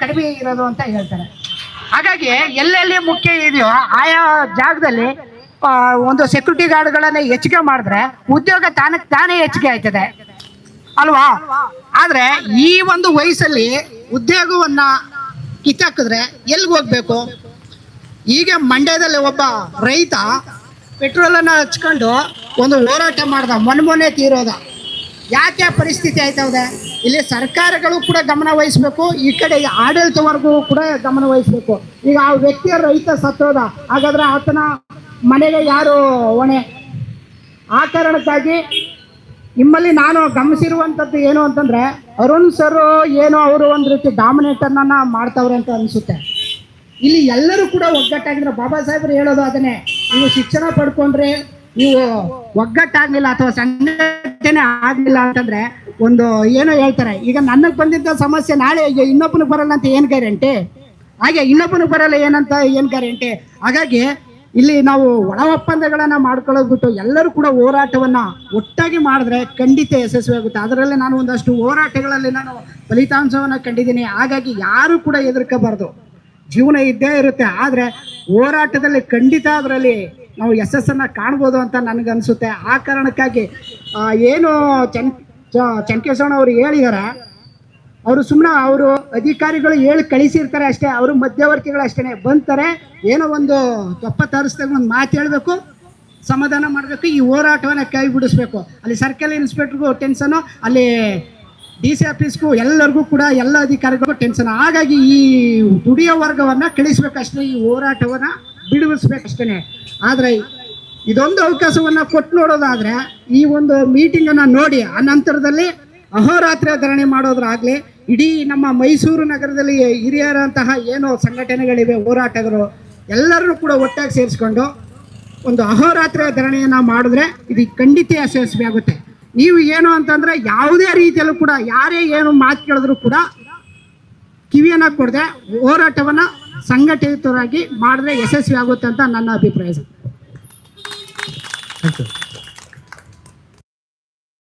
ಕಡಿಮೆ ಇರೋದು ಅಂತ ಹೇಳ್ತಾರೆ. ಹಾಗಾಗಿ ಎಲ್ಲೆಲ್ಲಿ ಮುಖ್ಯ ಇದೆಯೋ ಆಯಾ ಜಾಗದಲ್ಲಿ ಒಂದು ಸೆಕ್ಯೂರಿಟಿ ಗಾರ್ಡ್ಗಳನ್ನ ಹೆಚ್ಚಿಗೆ ಮಾಡಿದ್ರೆ ಉದ್ಯೋಗ ತಾನಕ್ಕೆ ತಾನೇ ಹೆಚ್ಚಿಗೆ ಆಯ್ತದೆ. ಅಲ್ವಾ? ಆದ್ರೆ ಈ ಒಂದು ವಯಸ್ಸಲ್ಲಿ ಉದ್ಯೋಗವನ್ನ ಕಿತ್ತಾಕಿದ್ರೆ ಎಲ್ಲಿಗೆ ಹೋಗ್ಬೇಕು? ಈಗ ಮಂಡ್ಯದಲ್ಲಿ ಒಬ್ಬ ರೈತ ಪೆಟ್ರೋಲನ್ನು ಹಚ್ಕೊಂಡು ಒಂದು ಹೋರಾಟ ಮಾಡ್ದ ಮೊನ್ನೆ ತೀರೋದ. ಯಾಕೆ ಪರಿಸ್ಥಿತಿ ಆಯ್ತದೆ ಇಲ್ಲಿ ಸರ್ಕಾರಗಳು ಕೂಡ ಗಮನ ವಹಿಸ್ಬೇಕು, ಈ ಕಡೆ ಆಡಳಿತವರೆಗೂ ಕೂಡ ಗಮನ ವಹಿಸ್ಬೇಕು. ಈಗ ಆ ವ್ಯಕ್ತಿಯ ರೈತ ಸತ್ತೋದ ಹಾಗಾದ್ರೆ ಆತನ ಮನೆಗೆ ಯಾರು ಹೊಣೆ? ಆ ಕಾರಣಕ್ಕಾಗಿ ನಿಮ್ಮಲ್ಲಿ ನಾನು ಗಮನಿಸಿರುವಂಥದ್ದು ಏನು ಅಂತಂದ್ರೆ, ಅರುಣ್ ಸರ್ ಏನೋ ಅವರು ಒಂದು ರೀತಿ ಡಾಮಿನೇಟರ್ನ ಮಾಡ್ತಾವ್ರೆ ಅಂತ ಅನಿಸುತ್ತೆ. ಇಲ್ಲಿ ಎಲ್ಲರೂ ಕೂಡ ಒಗ್ಗಟ್ಟಾಗಿದ್ರೆ, ಬಾಬಾ ಸಾಹೇಬರು ಹೇಳೋದು ಅದನ್ನೇ, ನೀವು ಶಿಕ್ಷಣ ಪಡ್ಕೊಂಡ್ರೆ ನೀವು ಒಗ್ಗಟ್ಟಾಗಲಿಲ್ಲ ಅಥವಾ ಸಂಘಟನೆ ಆಗಲಿಲ್ಲ ಅಂತಂದ್ರೆ ಒಂದು ಏನೋ ಹೇಳ್ತಾರೆ. ಈಗ ನನಗೆ ಬಂದಿದ್ದ ಸಮಸ್ಯೆ ನಾಳೆ ಇನ್ನೊಬ್ಬನಿಗೆ ಬರಲ್ಲ ಅಂತ ಏನು ಗ್ಯಾರಂಟಿ ಹಾಗೆ ಇನ್ನೊಬ್ಬನಿಗೆ ಬರಲ್ಲ ಏನಂತ ಏನು ಗ್ಯಾರಂಟಿ ಹಾಗಾಗಿ ಇಲ್ಲಿ ನಾವು ಒಳ ಒಪ್ಪಂದಗಳನ್ನು ಮಾಡ್ಕೊಳ್ಳೋದು ಬಿಟ್ಟು ಎಲ್ಲರೂ ಕೂಡ ಹೋರಾಟವನ್ನು ಒಟ್ಟಾಗಿ ಮಾಡಿದ್ರೆ ಖಂಡಿತ ಯಶಸ್ವಿ ಆಗುತ್ತೆ ಅದರಲ್ಲಿ ನಾನು ಒಂದಷ್ಟು ಹೋರಾಟಗಳಲ್ಲಿ ನಾನು ಫಲಿತಾಂಶವನ್ನ ಕಂಡಿದ್ದೀನಿ. ಹಾಗಾಗಿ ಯಾರು ಕೂಡ ಎದುರ್ಕೋಬಾರ್ದು ಜೀವನ ಇದ್ದೇ ಇರುತ್ತೆ. ಆದರೆ ಹೋರಾಟದಲ್ಲಿ ಖಂಡಿತ ಅದರಲ್ಲಿ ನಾವು ಯಶಸ್ಸನ್ನು ಕಾಣ್ಬೋದು ಅಂತ ನನಗನ್ಸುತ್ತೆ. ಆ ಕಾರಣಕ್ಕಾಗಿ ಏನು ಚನ್ ಚ- ಅವ್ರು ಹೇಳಿದ್ದಾರೆ ಅವರು ಸುಮ್ಮನೆ ಅವರು ಅಧಿಕಾರಿಗಳು ಹೇಳಿ ಕಳಿಸಿರ್ತಾರೆ ಅಷ್ಟೇ, ಅವರು ಮಧ್ಯವರ್ತಿಗಳು ಅಷ್ಟೇ ಬಂತಾರೆ ಏನೋ ಒಂದು ತಪ್ಪ ತರಿಸ್ದಾಗ ಒಂದು ಮಾತು ಹೇಳಬೇಕು, ಸಮಾಧಾನ ಮಾಡಬೇಕು, ಈ ಹೋರಾಟವನ್ನು ಕೈ ಬಿಡಿಸ್ಬೇಕು ಅಲ್ಲಿ ಸರ್ಕಲ್ ಇನ್ಸ್ಪೆಕ್ಟ್ರಿಗೂ ಟೆನ್ಷನು, ಅಲ್ಲಿ ಡಿ ಸಿ ಆಫೀಸ್ಗೂ ಎಲ್ಲರಿಗೂ ಕೂಡ ಎಲ್ಲ ಅಧಿಕಾರಿಗಳಿಗೂ ಟೆನ್ಷನ್. ಹಾಗಾಗಿ ಈ ದುಡಿಯೋ ವರ್ಗವನ್ನು ಕಳಿಸ್ಬೇಕಷ್ಟೇ ಈ ಹೋರಾಟವನ್ನು ಬಿಡುವಿಸ್ಬೇಕಷ್ಟೇ ಆದರೆ ಇದೊಂದು ಅವಕಾಶವನ್ನು ಕೊಟ್ಟು ನೋಡೋದಾದ್ರೆ, ಈ ಒಂದು ಮೀಟಿಂಗನ್ನು ನೋಡಿ, ಆ ನಂತರದಲ್ಲಿ ಅಹೋರಾತ್ರಿ ಧರಣಿ ಮಾಡೋದ್ರಾಗಲಿ, ಇಡೀ ನಮ್ಮ ಮೈಸೂರು ನಗರದಲ್ಲಿ ಹಿರಿಯರಂತಹ ಏನು ಸಂಘಟನೆಗಳಿವೆ, ಹೋರಾಟಗಾರರು ಎಲ್ಲರೂ ಕೂಡ ಒಟ್ಟಾಗಿ ಸೇರಿಸ್ಕೊಂಡು ಒಂದು ಅಹೋರಾತ್ರಿ ಧರಣಿಯನ್ನು ಮಾಡಿದ್ರೆ ಇದು ಖಂಡಿತ ಯಶಸ್ವಿ ಆಗುತ್ತೆ. ನೀವು ಏನು ಅಂತಂದ್ರೆ ಯಾವುದೇ ರೀತಿಯಲ್ಲೂ ಕೂಡ, ಯಾರೇ ಏನು ಮಾತು ಕೇಳಿದ್ರು ಕೂಡ ಕಿವಿಯನ್ನು ಕೊಡದೆ ಹೋರಾಟವನ್ನ ಸಂಘಟಿತರಾಗಿ ಮಾಡಿದ್ರೆ ಯಶಸ್ವಿ ಆಗುತ್ತೆ ಅಂತ ನನ್ನ ಅಭಿಪ್ರಾಯ 하여튼